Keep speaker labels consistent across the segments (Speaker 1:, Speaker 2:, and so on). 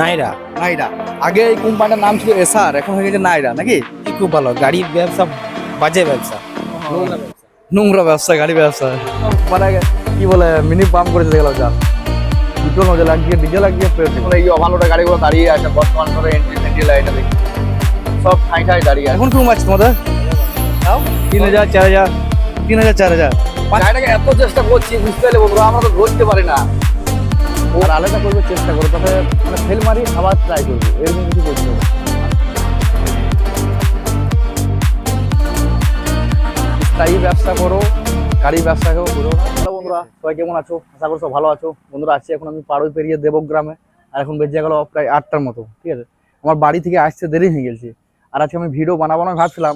Speaker 1: নাইরা।
Speaker 2: নাইরা। আগে এই কোম্পানিটার নাম ছিল এসআর এখন হয়ে গেছে নাইরা নাকি?
Speaker 1: খুব ভালো গাড়ির ব্যবসা বাজে ব্যবসা।
Speaker 2: নোংরা ব্যবসা। গাড়ি ব্যবসা মানে কি বলে মিনি পাম্প করেছে দেখলাম যা। দুটো নজর লাগিয়ে ডিজে লাগিয়ে পেট্রোল এই অভালোটা গাড়িগুলো দাঁড়িয়ে আছে বর্তমান ধরো এন্ট্রি সেন্ট্রি লাইট দেখি। সব ঠাই ঠাই দাঁড়িয়ে আছে। এখন কি আছে তোমাদের? তিন হাজার চার হাজার তিন হাজার চার হাজার। গাড়িটাকে এত চেষ্টা করছি বুঝতে পারলে বন্ধুরা আমরা তো ধরতে পারি না। আর আলাদা করবে, চেষ্টা করব। তবে মানে ফেল মারি, আবার ট্রাই করব। এরকম কিছু করতে হবে স্থায়ী ব্যবসা করো, গাড়ি ব্যবসা করো হ্যালো বন্ধুরা, সবাই কেমন আছো? আশা করছ ভালো আছো। বন্ধুরা আছি এখন আমি পাড়ই পেরিয়ে দেবগ্রামে আর এখন বেজে গেল প্রায় আটটার মতো, ঠিক আছে? আমার বাড়ি থেকে আসতে দেরি হয়ে গেছে। আর আজকে আমি ভিডিও বানাবো না ভাবছিলাম।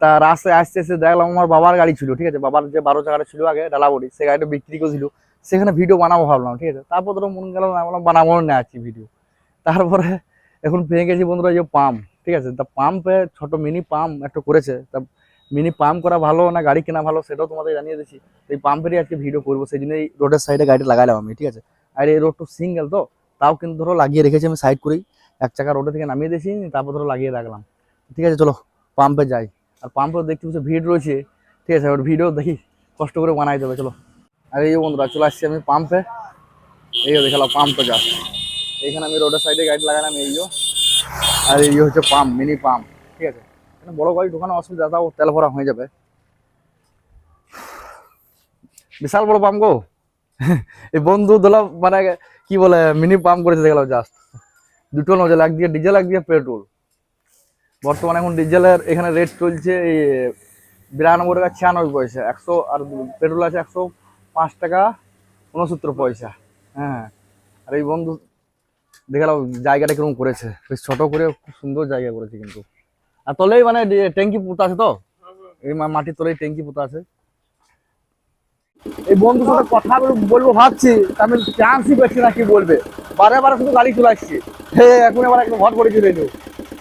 Speaker 2: তা রাস্তায় আসতে আসতে দেখলাম আমার বাবার গাড়ি ছিল, ঠিক আছে? বাবার যে বারো চাকাটা ছিল আগে, ডালাবড়ি, সে গাড়িটা বিক্রি করেছিল। সেখানে ভিডিও বানাবো ভাবলাম, ঠিক আছে? তারপর ধরো মন গেল না বললাম, বানাবো না আছি ভিডিও তারপরে এখন পেয়ে গেছি বন্ধুরা যে পাম্প ঠিক আছে? তা পাম্পে ছোট মিনি পাম্প একটা করেছে। তা মিনি পাম্প করা ভালো না গাড়ি কেনা ভালো সেটাও তোমাদের জানিয়ে দিচ্ছি। এই পাম্পেরই আজকে ভিডিও করব, সেই জন্য এই রোডের সাইডে গাড়িটা লাগাইলাম আমি, ঠিক আছে? আর এই রোড তো সিঙ্গেল তো, তাও কিন্তু ধরো লাগিয়ে রেখেছি আমি সাইড করেই। এক চাকা রোডে থেকে নামিয়ে দিয়েছি, তারপর ধরো লাগিয়ে রাখলাম। ঠিক আছে, চলো পাম্পে যাই। আর পাম্পে দেখতে পাচ্ছি, ভিড় রয়েছে, ঠিক আছে? ওর ভিডিও দেখি, কষ্ট করে বানাই দেবে, চলো। আর এই বন্ধুরা, চলে আসছি আমি পাম্পে এই যে দেখালাম পাম্পে যা এইখানে আমি রোডের সাইডে গাড়ি লাগালাম, এই আর এই হচ্ছে পাম্প মিনি পাম্প ঠিক আছে? এখানে বড় গাড়ি ঢোকানো অসুবিধা, তাও তেল ভরা হয়ে যাবে। বিশাল বড় পাম্প গো। এই বন্ধু দোলা মানে কি বলে মিনি পাম্প করেছে, দেখলাম জাস্ট দুটো নজল এক দিয়ে ডিজেল এক দিয়ে পেট্রোল বর্তমানে এখন ডিজেলের এখানে রেট চলছে, এই বিরানব্বই টাকা ছিয়ানব্বই পয়সা। একশো আর পেট্রোল আছে একশো পাঁচ টাকা উনসত্তর পয়সা হ্যাঁ। আর এই বন্ধু, দেখালাম জায়গাটা কীরকম করেছে। বেশ ছোট করে, খুব সুন্দর জায়গা করেছে কিন্তু। আর তলেই মানে ট্যাঙ্কি পোতা আছে তো? এই মাটির তলেই ট্যাঙ্কি পোতা আছে। এই বন্ধুর সাথে কথা বলব, ভাবছি আমি চান্সই পেয়েছি না, কি বলবে? বারে বারে শুধু গাড়ি চলে আসছি। হে, এখন এবার একদম ভট করে চলে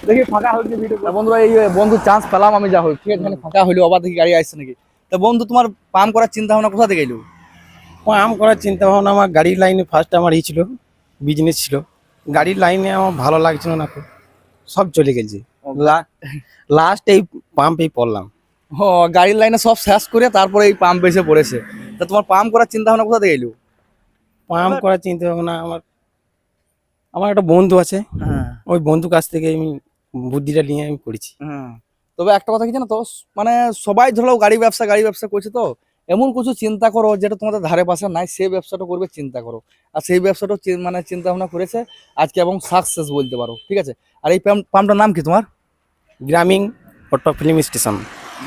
Speaker 2: দেখি ফাঁকা হয়েছে ভিডিও বন্ধুরা, এই বন্ধু চান্স পেলাম আমি, যা হোক। ঠিক আছে এখানে ফাঁকা হইল আবার দেখি গাড়ি আসছে নাকি? তা বন্ধু, তোমার পাম্প করার চিন্তা ভাবনা কোথা থেকে এলো?
Speaker 1: আম করার চিন্তা ভাবনা আমার গাড়ির লাইনে ফার্স্ট আমার ই ছিল বিজনেস ছিল। গাড়ির লাইনে আমার ভালো লাগছিল না খুব সব চলে গেছে। লাস্ট এই পাম্পেই পড়লাম।
Speaker 2: ও গাড়ির লাইনে সব শেষ করে তারপরে এই পাম্প এসে পড়েছে। তা তোমার পাম্প করার চিন্তা ভাবনা কোথা থেকে এলো?
Speaker 1: পাম্প করার চিন্তা ভাবনা আমার আমার একটা বন্ধু আছে।
Speaker 2: হ্যাঁ।
Speaker 1: ওই বন্ধু কাছ থেকে আমি বুদ্ধিটা নিয়ে আমি করেছি।
Speaker 2: হ্যাঁ। তবে একটা কথা কি জানো তো মানে সবাই ধরো গাড়ি ব্যবসা গাড়ি ব্যবসা করছে তো এমন কিছু চিন্তা করো যেটা তোমাদের ধারে পাশে নাই সেই ব্যবসাটা করবে চিন্তা করো। আর সেই ব্যবসাটা মানে চিন্তা ভাবনা করেছে আজকে এবং সাকসেস বলতে পারো ঠিক আছে? আর এই পাম্প পাম্পটার নাম কি তোমার?
Speaker 1: Grameen auto film station.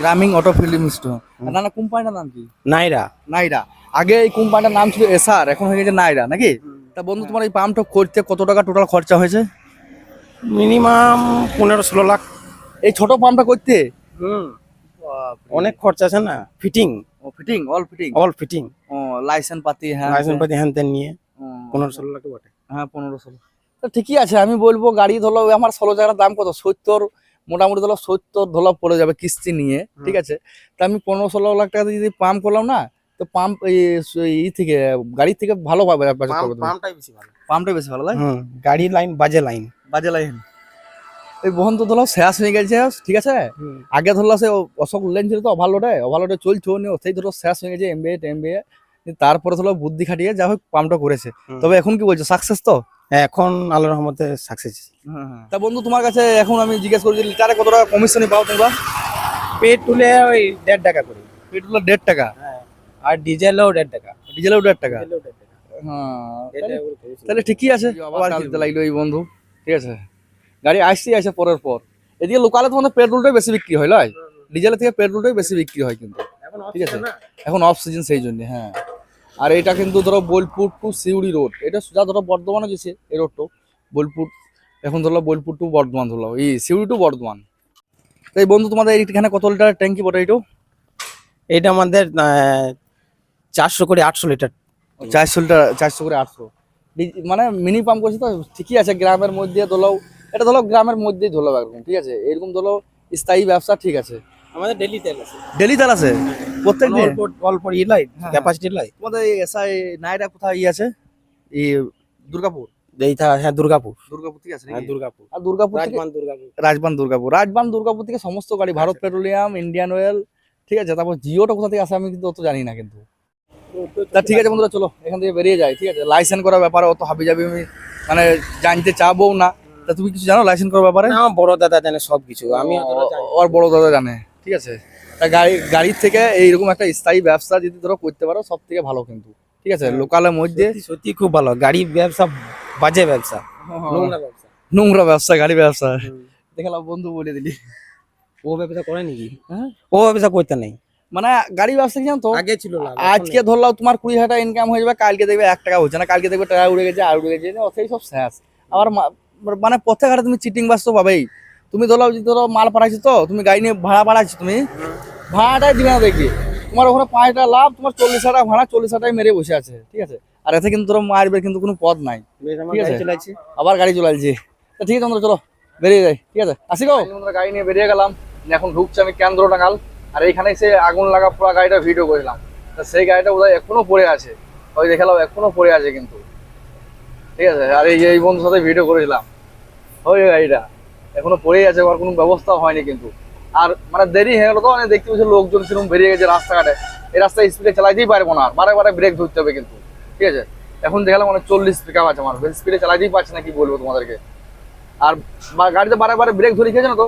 Speaker 2: Grameen auto film station. না না কোম্পানিটার নাম কি?
Speaker 1: নাইরা।
Speaker 2: নাইরা। আগে এই কোম্পানিটার নাম ছিল এসআর এখন হয়ে গেছে নাইরা নাকি? তা বন্ধু তোমার এই পাম্পটা করতে কত টাকা টোটাল খরচা হয়েছে?
Speaker 1: মিনিমাম পনেরো ষোলো লাখ।
Speaker 2: এই ছোট পাম্পটা করতে?
Speaker 1: অনেক খরচা আছে না? Fitting
Speaker 2: fitting all fitting
Speaker 1: all fitting
Speaker 2: ও লাইসেন্স পাতি হ্যাঁ
Speaker 1: লাইসেন্স পাতি হ্যান ত্যান নিয়ে
Speaker 2: ও,
Speaker 1: পনেরো ষোলো লাখ বটে।
Speaker 2: হ্যাঁ পনেরো ষোলো। তো ঠিকই আছে আমি বলব গাড়ি ধরো আমার ষোলো জায়গার দাম কত? সত্তর মোটামুটি ধরো সত্তর ধরো পড়ে যাবে কিস্তি নিয়ে ঠিক আছে? তা আমি পনেরো ষোলো লাখ টাকা দিয়ে যদি পাম্প করলাম না তো পাম্প ই থেকে গাড়ি থেকে ভালো পাবে
Speaker 1: পাম্পটাই বেশি ভালো।
Speaker 2: পাম্পটা বেশি ভালো লাগে
Speaker 1: হুম গাড়ির লাইন বাজে লাইন
Speaker 2: বাজে লাইন এই বহন তো ধরো শেষ হয়ে গেছে ঠিক আছে? আগে ধরলো সে অশোক লেন ছিল তো ওভারলোডে ওভারলোডে চলছো নি সেই ধরো শেষ হয়ে গেছে এমবিএ এমবিএ তারপরে ধরো বুদ্ধি খাটিয়ে যা হোক পাম্পটা করেছে। তবে এখন কি বলছো সাকসেস তো?
Speaker 1: এখন আল্লাহর রহমতে সাকসেস
Speaker 2: তা বন্ধু তোমার কাছে এখন আমি জিজ্ঞেস করছি লিটারে কত টাকা কমিশনে পাও তোমরা
Speaker 1: পেট্রোলে ওই দেড় টাকা করে।
Speaker 2: পেট্রোলের দেড় টাকা?
Speaker 1: আর ডিজেলও দেড় টাকা।
Speaker 2: ডিজেলেও দেড় টাকা? হ্যাঁ তাহলে-
Speaker 1: করে
Speaker 2: ঠিকই আছে। আবার লাগল এই বন্ধু ঠিক আছে? গাড়ি আসতেই আছে পরের পর। এদিকে লোকালে তোমাদের পেট্রোলটাই বেশি বিক্রি হয় লয়? ডিজেলের থেকে পেট্রোলটাই বেশি বিক্রি হয় কিন্তু।
Speaker 1: এখন
Speaker 2: ঠিক আছে। এখন অফ সিজন সেই জন্য হ্যাঁ। আর এটা কিন্তু ধরো বোলপুর টু সিউড়ি রোড এটা সোজা ধরো বর্ধমানে গেছে এই রোডটা বোলপুর এখন ধরো বোলপুর টু বর্ধমান ধরলো এই সিউড়ি টু বর্ধমান। তো এই বন্ধু তোমাদের এইখানে কত লিটার ট্যাঙ্কি বটে এইটো?
Speaker 1: এটা আমাদের চারশো করে আটশো লিটার।
Speaker 2: চারশো লিটার চারশো করে আটশো। মানে মিনি পাম্প করছে তো ঠিকই আছে গ্রামের মধ্যে ধরো এটা ধরো গ্রামের মধ্যেই ধরলো এরকম ঠিক আছে? এরকম ধরো স্থায়ী ব্যবসা ঠিক আছে।
Speaker 1: আমাদের ডেলি তেল আছে।
Speaker 2: ডেলি তেল আছে? প্রত্যেক দিন?
Speaker 1: অল্প ই লাই
Speaker 2: হ্যাঁ।
Speaker 1: ক্যাপাসিটি লাই
Speaker 2: তোমাদের এসআই নাইরা কোথায় ই আছে? এই দুর্গাপুর?
Speaker 1: এইটা হ্যাঁ দুর্গাপুর।
Speaker 2: দুর্গাপুর আছে
Speaker 1: হ্যাঁ দুর্গাপুর।
Speaker 2: আর দুর্গাপুর থেকে
Speaker 1: রাজবান দুর্গাপুর।
Speaker 2: রাজবান দুর্গাপুর। রাজবান দুর্গাপুর থেকে সমস্ত গাড়ি ভারত পেট্রোলিয়াম ইন্ডিয়ান অয়েল ঠিক আছে? তারপর জিওটা কোথা থেকে আসে আমি কিন্তু অত জানি না কিন্তু। তা ঠিক আছে বন্ধুরা চলো এখান থেকে বেরিয়ে যাই ঠিক আছে? লাইসেন্স করার ব্যাপারে অত হাবি যাবি আমি মানে জানতে চাবো না। তা তুমি কিছু জানো লাইসেন্স করার ব্যাপারে?
Speaker 1: না, আমার বড় দাদা জানে সবকিছু। আমি।
Speaker 2: ওর বড় দাদা জানে। ঠিক আছে। তা গাড়ি গাড়ির থেকে এইরকম একটা স্থায়ী ব্যবসা যদি ধরো করতে পারো সব থেকে ভালো কিন্তু। ঠিক আছে? লোকালের মধ্যে
Speaker 1: সত্যি- খুব ভালো। গাড়ি ব্যবসা বাজে ব্যবসা। নোংরা ব্যবসা।
Speaker 2: নোংরা ব্যবসা গাড়ি ব্যবসা। দেখলাম বন্ধু বলে দিলি।
Speaker 1: ও ব্যবসা করে নাকি?
Speaker 2: হ্যাঁ?
Speaker 1: ও ব্যবসা করতে নেই?
Speaker 2: মানে গাড়ি ব্যবসা কি জানো
Speaker 1: আগে ছিল
Speaker 2: আজকে
Speaker 1: নেই।
Speaker 2: ধরলাম তোমার কুড়ি হাজার টাকা ইনকাম হয়ে যাবে কালকে দেখবে এক টাকা হচ্ছে না কালকে দেখবে টাকা উড়ে গেছে আর উড়ে গেছে সেই সব শেষ। আবার মা- মানে প্রত্যেক হাটে তুমি চিটিং বাস তো পাবেই তুমি ধরো ধরো মাল পাঠাইছো তো তুমি গাড়ি নিয়ে ভাড়া বাড়াচ্ছো তুমি ভাড়াটাই দিবে না দেখবি। তোমার ওখানে পাঁচ টাকা লাভ তোমার চল্লিশ হাজার টাকা ভাড়া চল্লিশ হাজার টাকা মেরে বসে আছে ঠিক আছে? আর এতে কিন্তু ধরো মারবে কিন্তু কোনো পথ নাই ঠিক আছে। আবার গাড়ি চলাইছে। ঠিক আছে চলো বেরিয়ে যাই ঠিক আছে? আসি গো? গাড়ি নিয়ে বেরিয়ে গেলাম। এখন ঢুকছে আমি কেন্দ্র টাঙ্গাল। আর এইখানে সে আগুন লাগা পুরো গাড়িটা ভিডিও করলাম তা সেই গাড়িটা বোধহয় এখনও পড়ে আছে। ওই দেখালাম এখনও পড়ে আছে কিন্তু। ঠিক আছে? আর এই এই বন্ধুর সাথে ভিডিও করেছিলাম। ওই গাড়িটা। এখনও পড়েই আছে, ওর কোনো ব্যবস্থা হয়নি কিন্তু। আর মানে দেরি হয়ে গেলো তো মানে দেখতে পাচ্ছি লোকজন সেরকম বেরিয়ে গেছে রাস্তাঘাটে। এই রাস্তায় স্পিডে চালাইতেই পারব না আর। বারে বারে ব্রেক ধরতে হবে কিন্তু। ঠিক আছে? এখন দেখালাম মানে চল্লিশ পিক আছে আমার। স্পিডে চালাইতেই পারছি না, কি বলব তোমাদেরকে। আর গাড়িতে বারে বারে ব্রেক ধরে খেয়েছে না তো?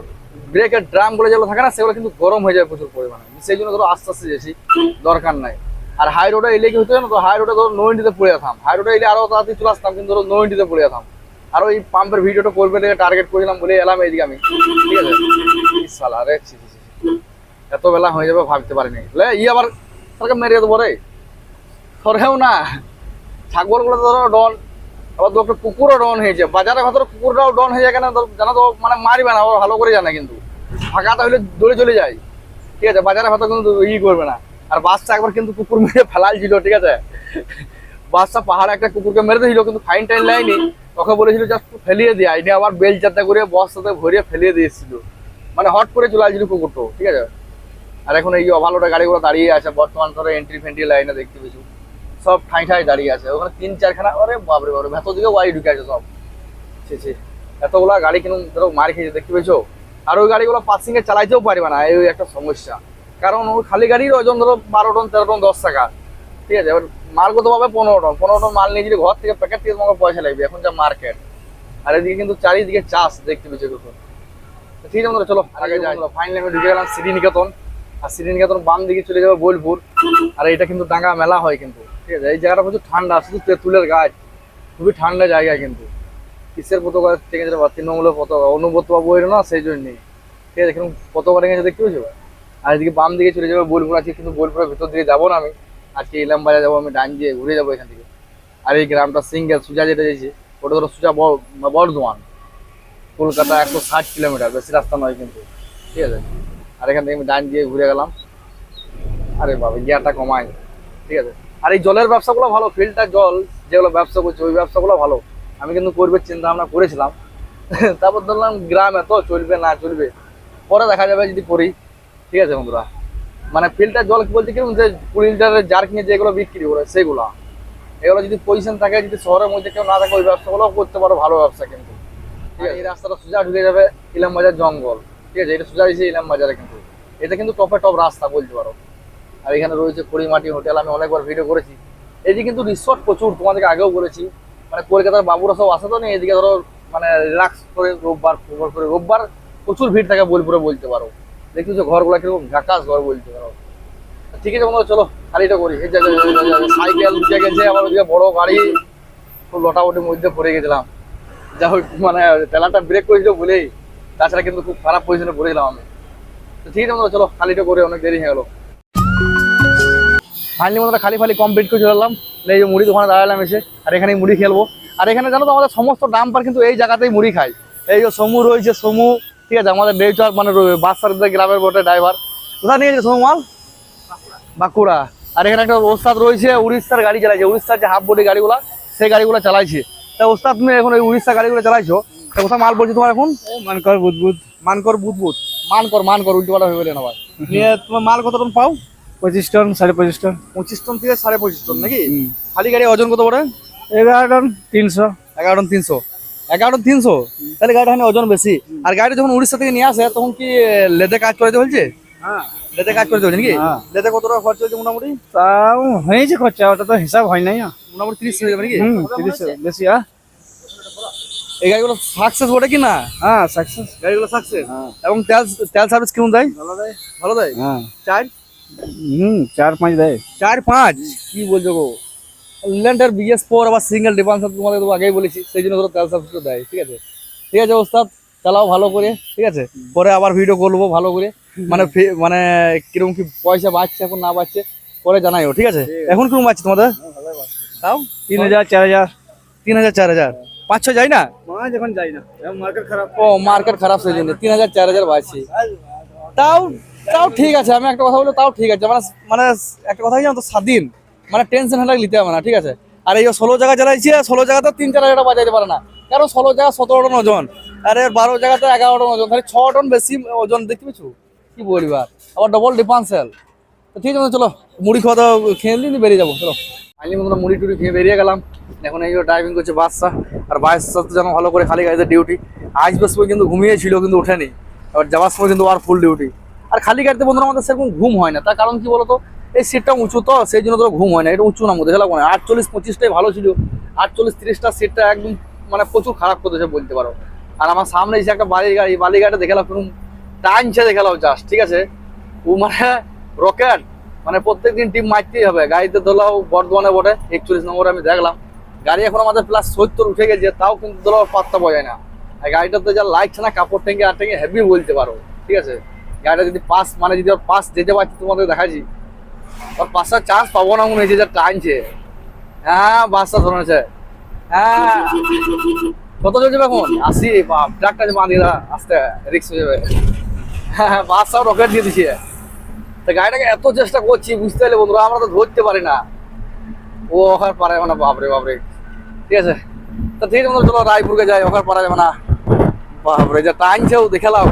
Speaker 2: ব্রেকের ড্রামগুলো যেগুলো থাকে না, সেগুলো কিন্তু গরম হয়ে যায় প্রচুর পরিমাণে। সেই জন্য ধরো আস্তে আস্তে যেছি দরকার নাই। আর হাই রোডে এলে কি হতো জানো তো? হাই রোডে ধরো নইন্টিতে পড়ে যেতাম হাই রোডে এলে আরও তাড়াতাড়ি চলে আসতাম, কিন্তু ধরো নইন্টিতে পড়ে যেতাম আর ওই পাম্পের ভিডিওটা করবে দেখে টার্গেট করেছিলাম বলে এলাম এইদিকে আমি। ঠিক আছে। এত বেলা হয়ে যাবে, ভাবতে পারিনি। লে, ই আবার সরকার মেরে দেবো রে। সরেও না। ছাগলগুলো ধরো ডন। আবার একটা কুকুরও ডন হয়েছে। বাজারের ভেতরে কুকুরটাও ডন হয়ে যায় কেন? ধরো জানা তো মানে মারবে না ভালো করে জানে কিন্তু। ফাঁকাটা হলে দৌড়ে চলে যায়। ঠিক আছে? বাজারের ভেতর কিন্তু ই করবে না। আর বাচ্চা একবার কিন্তু কুকুর মেরে ফেলাইছিল ঠিক আছে? বাচ্চা পাহাড়ে একটা কুকুরকে মেরে দিয়েছিল, কিন্তু ফাইন টাইন লাইনি। ওকে বলেছিল, জাস্ট ফেলিয়ে দিয়ে আইনি আবার বেল চাতে করে বস্তাতে ভরিয়ে ফেলিয়ে দিয়েছিল। মানে হট করে চলে আসছিল কুকুরটো, ঠিক আছে? আর এখন এই অভালোটা গাড়িগুলো দাঁড়িয়ে আছে, বর্তমান ধরো এন্ট্রি ফেন্ট্রি লাইনে দেখতে পেয়েছ। সব ঠাই ঠাই দাঁড়িয়ে আছে। ওখানে তিন চারখানা, আরে বাপরে বাপরে, ভেতর দিকে গাড়ি ঢুকে আছে সব। ছি ছি। এতগুলা গাড়ি কিনুন ধরো মার খেয়েছে, দেখতে পেয়েছ? আর ওই গাড়িগুলো পাসিংয়ে চালাইতেও পারবে না, এই একটা সমস্যা। কারণ ওই খালি গাড়ির ওজন ধরো বারো টন তেরো টন দশ টাকা। ঠিক আছে? এবার মাল পাবে পনেরো টন। পনেরো টন মাল নিয়ে যদি ঘর থেকে প্যাকেট থেকে তোমাকে পয়সা লাগবে এখন যা মার্কেট আর এদিকে কিন্তু চারিদিকে চাষ দেখতে পেয়েছে দেখুন তো ঠিক আছে চলো আগে যাই। ফাইনালি আমি ঢুকে গেলাম শ্রীনিকেতন। আর শ্রীনিকেতন বাম দিকে চলে যাবে বোলপুর। আর এটা কিন্তু ডাঙ্গা মেলা হয় কিন্তু। ঠিক আছে? এই জায়গাটা প্রচুর ঠান্ডা শুধু তেঁতুলের গাছ। খুবই ঠান্ডা জায়গা কিন্তু। কিসের পতাকা থেকে যেটা তৃণমূলের পতাকা। অনুব্রত বাবু না সেই জন্যই। ঠিক আছে? কিন্তু পতাকা রেখেছে দেখতে পেয়েছ? আর এদিকে বাম দিকে চলে যাব বোলপুর আছে কিন্তু বোলপুরের ভিতর দিকে যাব না আমি। আজকে ইলাম বাজার যাব, আমি ডান দিয়ে ঘুরে যাব এখান থেকে। আর এই গ্রামটা সিঙ্গেল সুজা যেটা যাইছে ওটা ধরো সুজা বর্ধমান। কলকাতা একশো ষাট কিলোমিটার, বেশি রাস্তা নয় কিন্তু। ঠিক আছে? আর এখান থেকে আমি ডান দিয়ে ঘুরে গেলাম। আরে বাবা, গিয়ারটা কমাই ঠিক আছে? আর এই জলের ব্যবসাগুলো ভালো, ফিল্টার জল, যেগুলো ব্যবসা করছে, ওই ব্যবসাগুলো ভালো। আমি কিন্তু করবে চিন্তা ভাবনা করেছিলাম। তারপর ধরলাম গ্রাম এত চলবে না চলবে। পরে দেখা যাবে যদি করি। ঠিক আছে বন্ধুরা? মানে ফিল্টার জল বলতে কি যে কুড়ি লিটারের জার কিনে যেগুলো বিক্রি করে, সেগুলো। এগুলো যদি পজিশন থাকে, যদি শহরের মধ্যে কেউ না থাকে, ওই ব্যবসাগুলো করতে পারো, ভালো ব্যবসা কিন্তু। ঠিক আছে? এই রাস্তাটা সোজা ঢুকে যাবে ইলাম বাজার জঙ্গল। ঠিক আছে? এটা সোজা দিয়েছে ইলাম বাজারে কিন্তু। এটা কিন্তু টপে টপ রাস্তা, বলতে পারো। আর এখানে রয়েছে কুড়িমাটি হোটেল আমি অনেকবার ভিডিও করেছি। এদিকে কিন্তু রিসর্ট প্রচুর, তোমাদেরকে আগেও বলেছি। মানে কলকাতার বাবুরা সব আসে তো না, এদিকে ধরো মানে রিল্যাক্স করে রোববার করে রোববার প্রচুর ভিড় থাকে বোলপুরে বলতে পারো। দেখতেছো ঘরগুলো কীরকম ঝাকাস ঘর পারো ঠিক আছে বন্ধুরা, চলো, খালিটা করি। এই সাইকেল উঠে গেছে, আবার ওদিকে বড় গাড়ি। খুব লটাউটির মধ্যে পড়ে গেছিলাম। যা হোক মানে টেলারটা ব্রেক করেছিল বলেই তাছাড়া কিন্তু খুব খারাপ পজিশনে পড়ে গেলাম আমি। তো ঠিক আছে বন্ধুরা, চলো, খালিটা করে, অনেক দেরি হয়ে গেলো। ফাইনালি বন্ধুরা, খালি ফালি কমপ্লিট করে চলে এলাম। এই যে মুড়ি দোকানে দাঁড়ালাম এসে, আর এখানে মুড়ি খেলব। আর এখানে জানো তো, আমাদের সমস্ত ডাম্পার কিন্তু এই জায়গাতেই মুড়ি খায়। এই যে সমু রয়েছে, সমু। ঠিক আছে আমাদের ডেউচার মানে বাসার গ্রামের বটে ড্রাইভার কোথায় নিয়ে গেছে সমু মাল বাঁকুড়া। আর এখানে একটা ওস্তাদ রয়েছে উড়িষ্যার গাড়ি চালাইছে। উড়িষ্যার যে হাফ বডি গাড়িগুলো সেই গাড়িগুলো চালাইছে। তা ওস্তাদ তুমি এখন ওই উড়িষ্যার গাড়িগুলো চালাইছো? তা কোথায় মাল বলছি তোমার এখন?
Speaker 1: মানকর বুদবুদ।
Speaker 2: মানকর বুধবুধ মানকর মানকর উল্টো পাল্টা হয়ে গেলেন আবার নিয়ে তোমার মাল কত টন পাও?
Speaker 1: পঁচিশ টন সাড়ে পঁচিশ টন।
Speaker 2: পঁচিশ টন থেকে সাড়ে পঁচিশ টন নাকি? খালি গাড়ি ওজন কত পড়ে
Speaker 1: এগারো টন তিনশো।
Speaker 2: এগারো টন তিনশো। এগারো তিনশো। তাহলে গাড়িটা এখানে ওজন বেশি। আর গাড়িটা যখন উড়িষ্যা থেকে নিয়ে আসে তখন কি লেদে কাজ করে বলছে
Speaker 3: হ্যাঁ।
Speaker 2: লেদে কাজ করে চলছে নাকি?
Speaker 3: হ্যাঁ।
Speaker 2: লেদে কত টাকা খরচ হয়েছে মোটামুটি?
Speaker 3: তাও হয়েছে খরচা ওটা তো হিসাব হয় নাই।
Speaker 2: মোটামুটি তিরিশ হয়ে যাবে নাকি?
Speaker 3: তিরিশ বেশি হ্যাঁ।
Speaker 2: এই গাড়িগুলো সাকসেস বটে কি না?
Speaker 3: হ্যাঁ সাকসেস
Speaker 2: গাড়িগুলো সাকসেস
Speaker 3: হ্যাঁ।
Speaker 2: এবং তেল তেল সার্ভিস কেমন দেয়?
Speaker 3: ভালো দেয়।
Speaker 2: ভালো দেয়?
Speaker 3: হ্যাঁ।
Speaker 2: চার?
Speaker 3: হুম চার পাঁচ দেয়।
Speaker 2: চার পাঁচ? কি বলছো গো? ল্যান্ডার বিএস ফোর আবার সিঙ্গেল ডিফারেন্স তোমাদের তো আগেই বলেছি সেই জন্য ধরো তেল সার্ভিস দেয় ঠিক আছে? ঠিক আছে ওস্তাদ চালাও ভালো করে ঠিক আছে? পরে আবার ভিডিও করব ভালো করে মানে মানে কীরকম কি পয়সা বাঁচছে এখন না বাঁচছে পরে জানাইও ঠিক আছে? এখন কীরকম বাঁচছে তোমাদের? তাও?
Speaker 3: তিন হাজার চার হাজার।
Speaker 2: তিন হাজার চার হাজার। পাঁচ ছয় যায় না?
Speaker 3: এখন যাই না। মার্কেট খারাপ।
Speaker 2: ও মার্কেট খারাপ সেই জন্য। তিন হাজার চার হাজার বাঁচছে তাও তাও ঠিক আছে আমি একটা কথা বলব তাও ঠিক আছে। মানে মানে একটা কথা জানো তো স্বাধীন। মানে টেনশন হলে নিতে হবে না, ঠিক আছে? আর এই ষোলো জায়গা চালাইছে ষোলো জায়গাতে তিন চার হাজার বাজাইতে পারে না। কারণ ষোলো জায়গা সতেরো টন ওজন, আর এর বারো জায়গাতে এগারো টন ওজন তাহলে ছ টন বেশি ওজন, দেখতে পেছো কি বলবি আর? আবার ডবল ডিফান্সেল তো ঠিক আছে, চলো, মুড়ি খাওয়া দাওয়া খেয়ে নিয়ে বেরিয়ে যাব, চলো। আইনি মতো মুড়ি টুড়ি খেয়ে বেরিয়ে গেলাম। এখন এই ড্রাইভিং করছে বাসটা আর বাসটা তো যেন ভালো করে খালি গাড়িতে ডিউটি আসবার সময় কিন্তু ঘুমিয়েছিল, কিন্তু ওঠেনি। আবার যাওয়ার সময় কিন্তু আর ফুল ডিউটি আর খালি গাড়িতে বন্ধুরা, আমাদের সেরকম ঘুম হয় না। তার কারণ কি বলতো? এই সিটটা উঁচু তো, সেই জন্য তোর ঘুম হয় না, এটা উঁচু না মধ্যে লাগবে না আটচল্লিশ পঁচিশটাই ভালো ছিল, আটচল্লিশ তিরিশটা সিটটা একদম মানে প্রচুর খারাপ করতেছে বলতে পারো। আর আমার সামনে এসে একটা বালির গাড়ি বালির গাড়িটা দেখালাম কোনো টাইমছে দেখালাম জাস্ট ঠিক আছে? ও মানে রকেট মানে প্রত্যেকদিন টিম মারতেই হবে, গাড়িতে ধরলাও বর্ধমানে বটে, একচল্লিশ নম্বরে আমি দেখলাম। গাড়ি এখন আমাদের প্লাস সত্তর উঠে গেছে, তাও কিন্তু ধরো পাত্তা যায় না। আর গাড়িটাতে যা লাগছে না, কাপড় ট্যাঙ্কে আর ট্যাঙ্কে হেভি বলতে পারো, ঠিক আছে? গাড়িটা যদি পাস মানে যদি পাস যেতে পারছি তোমাদের দেখাচ্ছি ওর পাঁচটা চান্স পাবো না মনে হয়েছে যা টানছে হ্যাঁ বাসটা ধরেছে হ্যাঁ কত চলছে এখন আশি বাপ ট্রাকটা যে বাঁধিয়ে দা আস্তে রিক্স হয়ে যাবে হ্যাঁ বাসটাও রকেট দিয়ে দিচ্ছে তা গাড়িটাকে এত চেষ্টা করছি বুঝতে পারলে বন্ধুরা আমরা তো ধরতে পারি না ও ওখানে পারা যাবে না বাপরে বাপরে ঠিক আছে তা ঠিক আছে চলো রায়পুরকে যাই ওখানে পারা যাবে না বাপরে যা টাইমছেও দেখালাম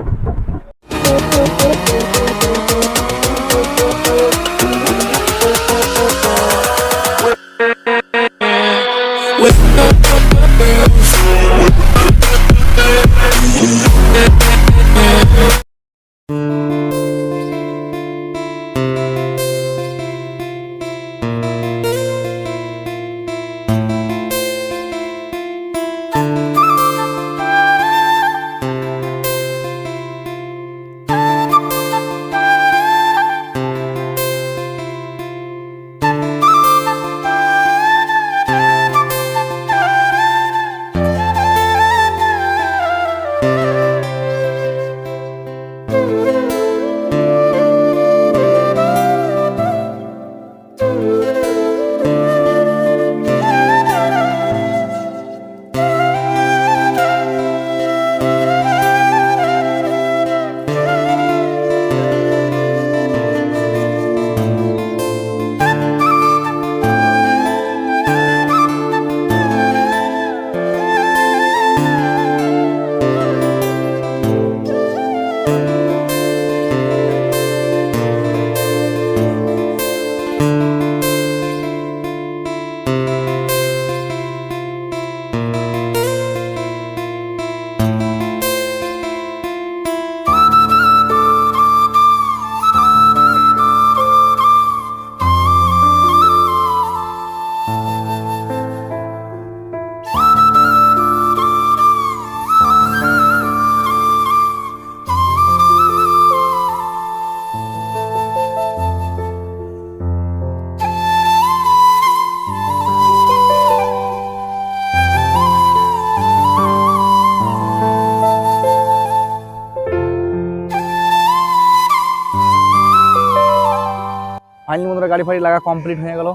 Speaker 2: ফাইনালি বন্ধুরা গাড়ি ফাড়ি লাগা কমপ্লিট হয়ে গেল।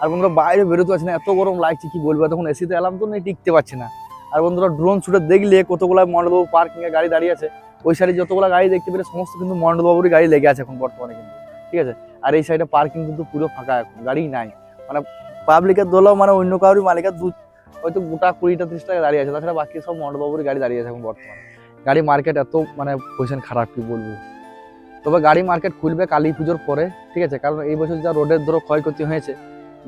Speaker 2: আর বন্ধুরা, বাইরে বেরোতে পারছি না, এত গরম লাগছে, কি বলব? তখন এসিতে এলাম তো নেই, টিকতে পারছি না। আর বন্ধুরা ড্রোন শুটে দেখলে কতগুলো মন্ডলবাবু পার্কিং এ গাড়ি দাঁড়িয়ে আছে, ওই সাইডে যতগুলো গাড়ি দেখতে পেলে সমস্ত কিন্তু মন্ডলবাবুরই গাড়ি লেগে আছে এখন বর্তমানে কিন্তু, ঠিক আছে? আর এই সাইডে পার্কিং কিন্তু পুরো ফাঁকা এখন গাড়ি নাই। মানে পাবলিকের দোলাও মানে অন্য কারোর মালিকের দু হয়তো গোটা কুড়িটা ত্রিশ টাকা দাঁড়িয়ে আছে, তাছাড়া বাকি সব মন্ডলবাবুরই গাড়ি দাঁড়িয়ে আছে এখন বর্তমানে। গাড়ি মার্কেট এত মানে পজিশন খারাপ কি বলব? তবে গাড়ি মার্কেট খুলবে কালী পুজোর পরে, ঠিক আছে? কারণ এই বছর যা রোডের ধরো ক্ষয়ক্ষতি হয়েছে,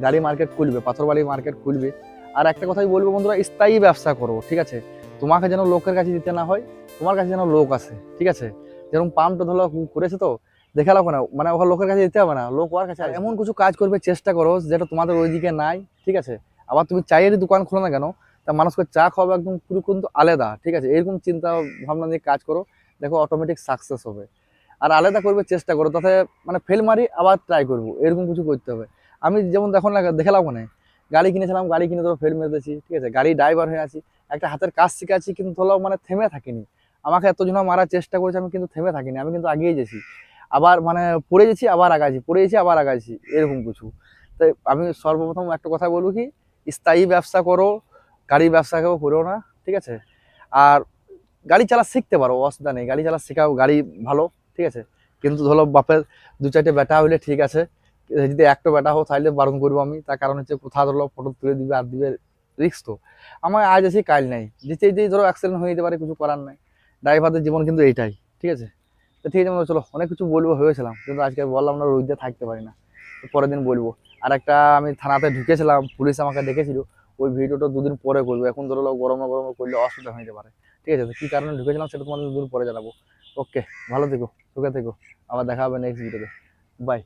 Speaker 2: গাড়ি মার্কেট খুলবে, পাথরবাড়ি মার্কেট খুলবে। আর একটা কথাই বলব বন্ধুরা, স্থায়ী ব্যবসা করো ঠিক আছে? তোমাকে যেন লোকের কাছে দিতে না হয়, তোমার কাছে যেন লোক আসে, ঠিক আছে? যেরকম পাম্পটা ধরো করেছে তো, দেখে লাগবে না মানে ওখানে লোকের কাছে দিতে হবে না, লোক ওর কাছে এমন কিছু কাজ করবে, চেষ্টা করো, যেটা তোমাদের ওইদিকে নাই, ঠিক আছে? আবার তুমি চায়েরই দোকান খোলো না কেন, তা মানুষকে চা খাওয়াবে একদম পুরো কিন্তু আলাদা, ঠিক আছে? এরকম চিন্তা ভাবনা নিয়ে কাজ করো, দেখো অটোমেটিক সাকসেস হবে। আর আলাদা করবে, চেষ্টা করো। তাতে মানে ফেল মারি, আবার ট্রাই করব। এরকম কিছু করতে হবে। আমি যেমন দেখো না দেখে লাগবো না। গাড়ি কিনেছিলাম, গাড়ি কিনে ধরো ফেল মেরেছি, ঠিক আছে? গাড়ি ড্রাইভার হয়ে আছি। একটা হাতের কাজ শিখাচ্ছি, কিন্তু ধরো মানে থেমে থাকিনি। আমাকে এতজন মারার চেষ্টা করেছে, আমি কিন্তু থেমে থাকিনি। আমি কিন্তু আগিয়ে গেছি। আবার মানে পড়ে গেছি, আবার আগাইছি, পড়ে গেছি, আবার আগাইছি, এরকম কিছু। তাই আমি সর্বপ্রথম একটা কথা বলব কি, স্থায়ী ব্যবসা করো গাড়ি ব্যবসা কেউ করো না, ঠিক আছে? আর গাড়ি চালা শিখতে পারো, অসুবিধা নেই। গাড়ি চালা শেখাও, গাড়ি ভালো। ঠিক আছে? কিন্তু ধরো বাপের দু চারটে বেটা হইলে ঠিক আছে। যদি একটা বেটা হোক তাহলে বারণ করব আমি। তার কারণ হচ্ছে কোথাও ধরো ফটো তুলে দিবে আর দিবে রিক্স তো। আমার আজ আছে কাল নাই। যেতে যেতেই ধরো অ্যাক্সিডেন্ট হয়ে যেতে পারে, কিছু করার নাই। ড্রাইভারদের জীবন কিন্তু এইটাই, ঠিক আছে? তো ঠিক আছে চলো অনেক কিছু বলব ভেবেছিলাম। কিন্তু আজকে বললাম না, রোদ থাকতে পারি না। পরের দিন বলব। আর একটা আমি থানাতে ঢুকেছিলাম, পুলিশ আমাকে দেখেছিল। ওই ভিডিওটা দুদিন পরে করব। এখন ধরো গরমে গরমে করলে অসুবিধা হয়ে যেতে পারে। ঠিক আছে? কী কারণে ঢুকেছিলাম সেটা তোমাদের দুদিন পরে জানাব। ওকে ভালো থেকো সুখে থেকো। আবার দেখা হবে নেক্সট ভিডিওতে বাই